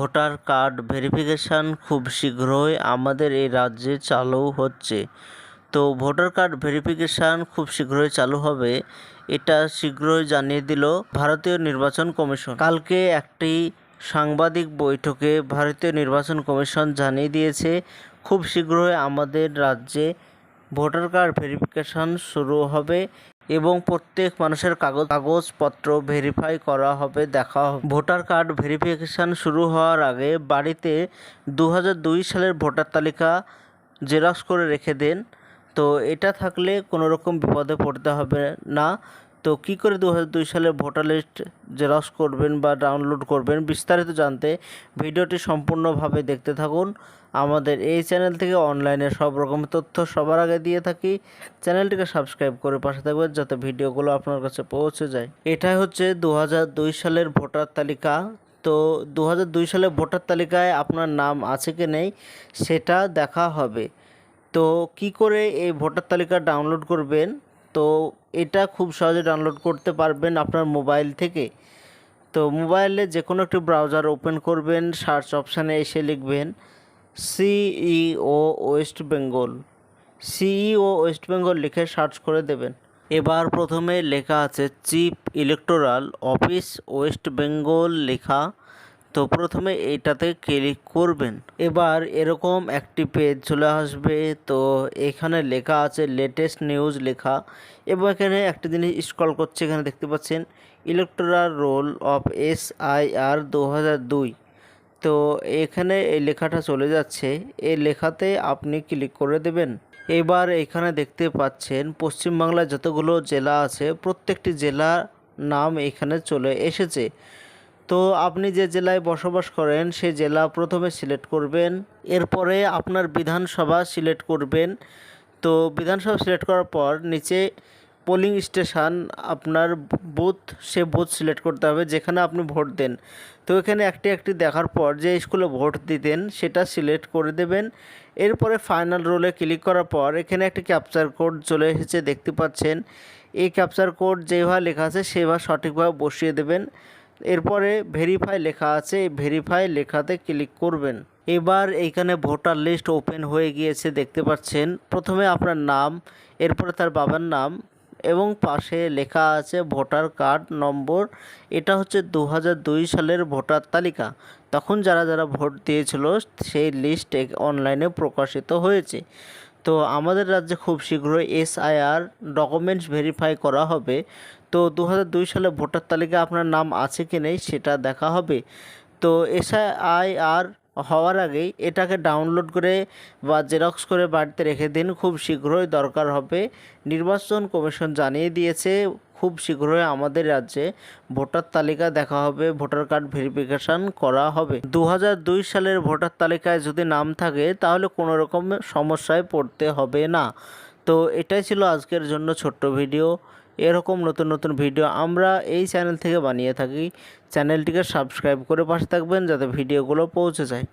Voter card verification খুব শীঘ্রই আমাদের এই রাজ্যে চালু হচ্ছে। তো ভোটার কার্ড ভেরিফিকেশান খুব শীঘ্রই চালু হবে, এটা শীঘ্রই জানিয়ে দিল ভারতীয় নির্বাচন কমিশন। কালকে একটি সাংবাদিক বৈঠকে ভারতীয় নির্বাচন কমিশন জানিয়ে দিয়েছে, খুব শীঘ্রই আমাদের রাজ্যে ভোটার কার্ড ভেরিফিকেশান শুরু হবে। এবং প্রত্যেক মানুষের কাগজ কাগজপত্র ভেরিফাই করা হবে, দেখা হবে। ভোটার কার্ড ভেরিফিকেশান শুরু হওয়ার আগে বাড়িতে দু সালের ভোটার তালিকা জেরক্স করে রেখে দেন। তো এটা থাকলে কোনো রকম বিপদে পড়তে হবে না। তো কী করে দু দুই সালের ভোটার লিস্ট জেরক্স করবেন বা ডাউনলোড করবেন বিস্তারিত জানতে ভিডিওটি সম্পূর্ণভাবে দেখতে থাকুন। আমাদের এই চ্যানেল থেকে অনলাইনে সব রকম তথ্য সবার আগে দিয়ে থাকি। চ্যানেলটিকে সাবস্ক্রাইব করে পাশে থাকবেন যাতে ভিডিওগুলো আপনার কাছে পৌঁছে যায়। এটাই হচ্ছে দু সালের ভোটার তালিকা। তো দু সালের ভোটার তালিকায় আপনার নাম আছে কি নেই সেটা দেখা হবে। তো কি করে এই ভোটার তালিকা ডাউনলোড করবেন? তো এটা খুব সহজে ডাউনলোড করতে পারবেন আপনার মোবাইল থেকে। তো মোবাইলে যে কোনো একটি ব্রাউজার ওপেন করবেন সার্চ অপশানে এসে লিখবেন CEO West Bengal CEO West Bengal লিখে সার্চ করে দেবেন। এবার প্রথমে লেখা আছে chief electoral office West Bengal লেখা তো প্রথমে এইটাতে ক্লিক করবেন। এবার এরকম একটি পেজ চলে আসবে। তো এখানে লেখা আছে লেটেস্ট নিউজ লেখা। এবং এখানে একটি জিনিস স্ক্রল করছে, এখানে দেখতে পাচ্ছেন electoral roll of S I R দু দুই। তো এখানে এই লেখাটা চলে যাচ্ছে। এই লেখাতে আপনি ক্লিক করে দেবেন। এবার এখানে দেখতে পাচ্ছেন পশ্চিমবাংলায় যতগুলো জেলা আছে, প্রত্যেকটি জেলার নাম এখানে চলে এসেছে। তো আপনি যে জেলায় বসবাস করেন, সে জেলা প্রথমে সিলেক্ট করবেন। এরপরে আপনার বিধানসভা সিলেক্ট করবেন। তো বিধানসভা সিলেক্ট করার পর নিচে পোলিং স্টেশন আপনার বুথ সে বুথ সিলেক্ট করতে হবে, যেখানে আপনি ভোট দেন। তো এখানে একটি একটি দেখার পর যে স্কুলে ভোট দিতেন, সেটা সিলেক্ট করে দেবেন। এরপরে ফাইনাল রোলে ক্লিক করার পর এখানে একটি ক্যাপচার কোড চলে এসেছে, দেখতে পাচ্ছেন। এই ক্যাপচার কোড যেভাবে লেখা আছে, সেভাবে সঠিকভাবে বসিয়ে দেবেন। এরপরে ভেরিফাই লেখা আছে এই ভেরিফাই লেখাতে ক্লিক করবেন। এবার এইখানে ভোটার লিস্ট ওপেন হয়ে গিয়েছে, দেখতে পাচ্ছেন। প্রথমে আপনার নাম, এরপরে তার বাবার নাম এবং পাশে লেখা আছে ভোটার কার্ড নম্বর এটা হচ্ছে দু সালের ভোটার তালিকা। তখন যারা যারা ভোট দিয়েছিল, সেই লিস্ট অনলাইনে প্রকাশিত হয়েছে। তো আমাদের রাজ্যে খুব শীঘ্রই এসআইআর ডকুমেন্টস ভেরিফাই করা হবে। তো দু দুই সালে ভোটার তালিকা আপনার নাম আছে কি নেই সেটা দেখা হবে। তো এসআইআর হওয়ার আগেই এটাকে ডাউনলোড করে বা জেরক্স করে বাড়িতে রেখে দিন, খুব শীঘ্রই দরকার হবে। নির্বাচন কমিশন জানিয়ে দিয়েছে খুব শীঘ্রই আমাদের রাজ্যে ভোটার তালিকা দেখা হবে, ভোটার কার্ড ভেরিফিকেশান করা হবে। দু সালের ভোটার তালিকায় যদি নাম থাকে, তাহলে কোনো রকম সমস্যায় পড়তে হবে না। তো এটাই ছিল আজকের জন্য ছোট্ট ভিডিও। এরকম নতুন নতুন ভিডিও আমরা এই চ্যানেল থেকে বানিয়ে থাকি। চ্যানেলটিকে সাবস্ক্রাইব করে পাশে থাকবেন যাতে ভিডিওগুলো পৌঁছে যায়।